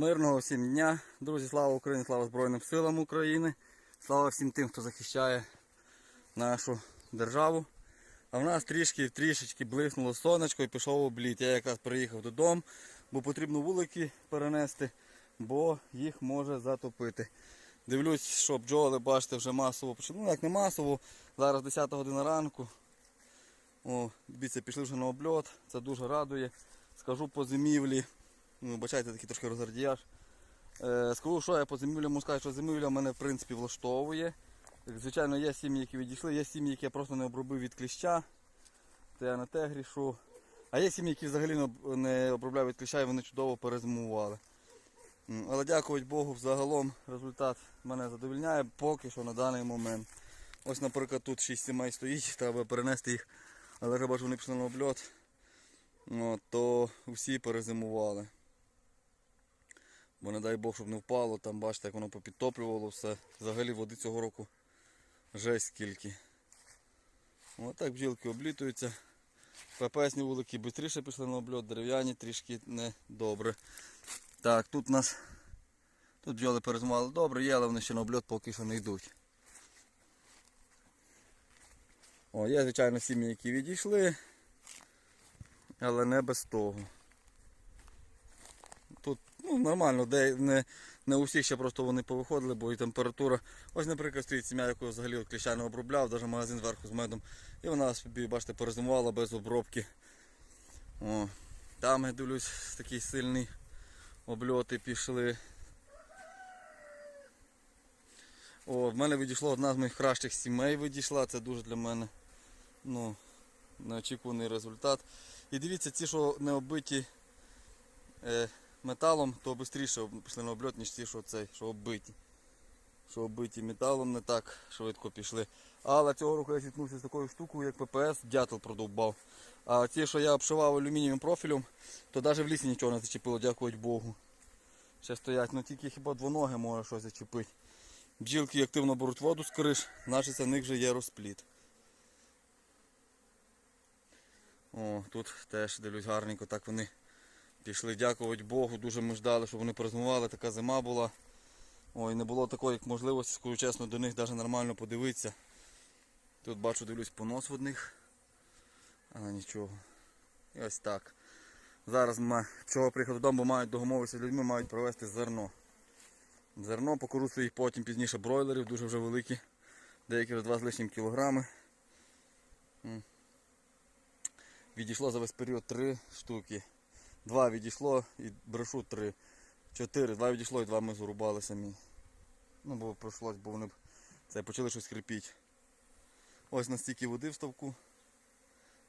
Мирного всім дня, друзі, слава Україні, слава Збройним силам України, слава всім тим, хто захищає нашу державу. А в нас трішки трішечки блиснуло сонечко і пішов обліт. Я якраз приїхав додому, бо потрібно вулики перенести, бо їх може затопити. Дивлюсь, що бджоли, бачите, вже масово почали. Ну як не масово, зараз 10 година ранку. О, дивіться, пішли вже на обльот, це дуже радує. Скажу по зимівлі. Ну, бачайте, такий трошки розгардіяж. Е, скажу, що я по зимівлі можу сказати, що зимівля мене в принципі влаштовує. Звичайно, є сім'ї, які відійшли, є сім'ї, які я просто не обробив від кліща. То я на те грішу. А є сім'ї, які взагалі не об- не від кліща і вони чудово перезимували. Але дякувати Богу, загалом результат мене задовільняє поки що на даний момент. Ось, наприклад, тут 6 сімей стоїть, треба перенести їх. Але вже бачу, вони пішли на обльот. То всі перезимували. Бо не дай Бог, щоб не впало, там бачите, як воно попідтоплювало все. Взагалі води цього року жесть скільки. Ось так бджілки облітуються. ППСні вулики швидше пішли на обльот, дерев'яні трішки не добре. Так, тут у нас тут бджоли перезимували добре, є, але вони ще на обльот поки що не йдуть. О, є, звичайно, сім'ї, які відійшли, але не без того. Ну, нормально, де не, не у всіх ще просто вони повиходили, бо і температура. Ось, наприклад, стоїть сім'я, яку взагалі от кліща не обробляв, навіть магазин зверху з медом. І вона собі, бачите, перезимувала без обробки. О, там я дивлюсь, такі сильні обльоти пішли. О, в мене відійшла одна з моїх кращих сімей відійшла. Це дуже для мене ну, неочікуваний результат. І дивіться, ці, що не оббиті е, металом, то швидше пішли на обльот, ніж ті, що цей, що оббиті. Що оббиті металом не так швидко пішли. Але цього року я зіткнувся з такою штукою, як ППС, дятел продовбав. А ті, що я обшивав алюмінієвим профілем, то навіть в лісі нічого не зачепило, дякувати Богу. Ще стоять, ну тільки хіба двоноги може щось зачепити. Бджілки активно беруть воду з криш, значить в них вже є розпліт. О, тут теж дивлюсь гарненько, так вони пішли, дякувати Богу. Дуже ми ждали, щоб вони перезимували, така зима була. Ой, не було такої як можливості, скажу чесно, до них навіть нормально подивитися. Тут бачу, дивлюсь понос в одних. Але нічого. І ось так. Зараз ми чого приїхав додому, бо мають домовитися з людьми, мають провести зерно. Зерно покору своїх потім пізніше бройлерів, дуже вже великі. Деякі вже 2 з лишнім кілограми. Відійшло за весь період 3 штуки. Два відійшло і брешу 3. 4. Два відійшло і два ми зарубали самі. Ну, бо пройшлось, бо вони це почали щось хрипіти. Ось настільки води в ставку.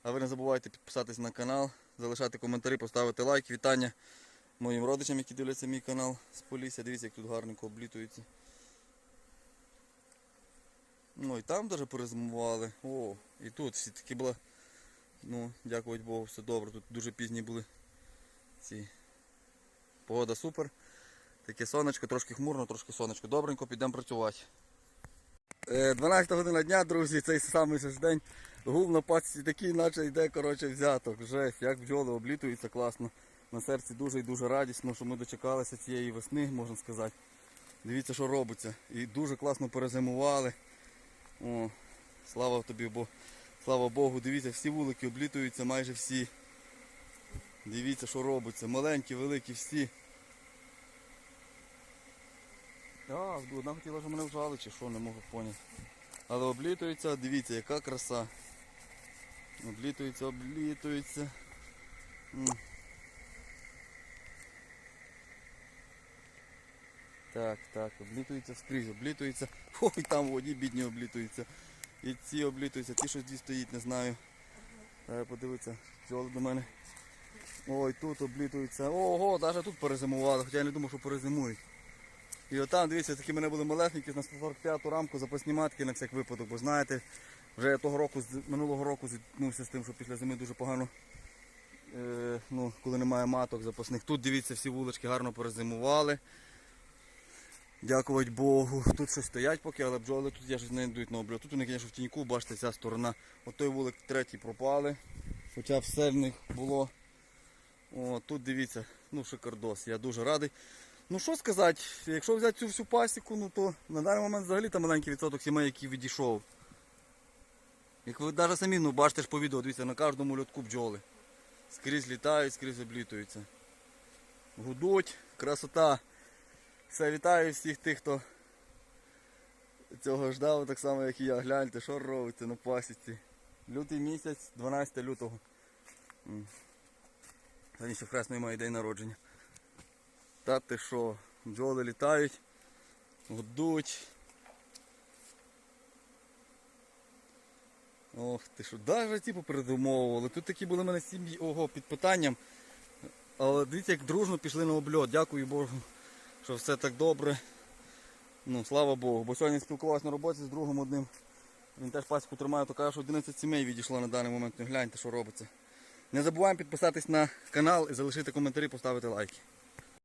А ви не забувайте підписатись на канал, залишати коментарі, поставити лайк. Вітання моїм родичам, які дивляться мій канал з Полісся. Дивіться, як тут гарненько облітується. Ну і там навіть перезимували. О, і тут всі такі були. Ну, дякувати Богу, все добре. Тут дуже пізні були ці. Погода супер. Таке сонечко, трошки хмурно, трошки сонечко. Добренько, підемо працювати. Е, 12 година дня, друзі, цей самий же день. Гув на пасіці такий, наче йде коротше, взяток. Жесть, як бджоли облітуються класно. На серці дуже і дуже радісно, що ми дочекалися цієї весни, можна сказати. Дивіться, що робиться. І дуже класно перезимували. О, слава тобі, бо слава Богу, дивіться, всі вулики облітуються, майже всі. Дивіться, що робиться. Маленькі, великі, всі. А, одна хотіла вже мене вжали, чи що, не можу поняти. Але облітується, дивіться, яка краса. Облітується, облітується. Так, так, облітується скрізь, облітується. Ой, там воді бідні облітуються. І ці облітуються, ті щось дві стоїть, не знаю. Треба подивитися, пчоли до мене. Ой, тут облітуються. Ого, навіть тут перезимували, хоча я не думав, що перезимують. І отам, дивіться, такі мене були малесенькі на 145-ту рамку запасні матки на всяк випадок, бо знаєте, вже я того року, минулого року зіткнувся з тим, що після зими дуже погано, е, ну, коли немає маток запасних. Тут дивіться, всі вулички гарно перезимували. Дякувати Богу. Тут щось стоять поки, але бджоли тут я щось не йдуть на обльот. Тут вони, звісно, в тіньку, бачите, ця сторона. От той вулик третій пропали. Хоча все в них було. О, тут дивіться, ну шикардос. Я дуже радий. Ну що сказати, якщо взяти цю всю пасіку, ну то на даний момент взагалі там маленький відсоток сімей, який відійшов. Як ви навіть самі ну, бачите ж по відео, дивіться, на кожному льотку бджоли. Скрізь літають, скрізь облітуються. Гудуть, красота. Все, вітаю всіх тих, хто цього ждав, так само як і я. Гляньте, що робиться на пасіці. Лютий місяць, 12 лютого. Ще в Хресної має день народження. Та ти що, бджоли літають, гудуть. Ох ти що, навіть ті попередумовували. Тут такі були в мене сім'ї ого під питанням. Але дивіться, як дружно пішли на обльот. Дякую Богу, що все так добре. Ну, слава Богу. Бо сьогодні спілкувався на роботі з другом одним. Він теж пасіку тримає, то каже, що 11 сімей відійшло на даний момент. Ну, гляньте, що робиться. Не забуваємо підписатись на канал і залишити коментарі, поставити лайки.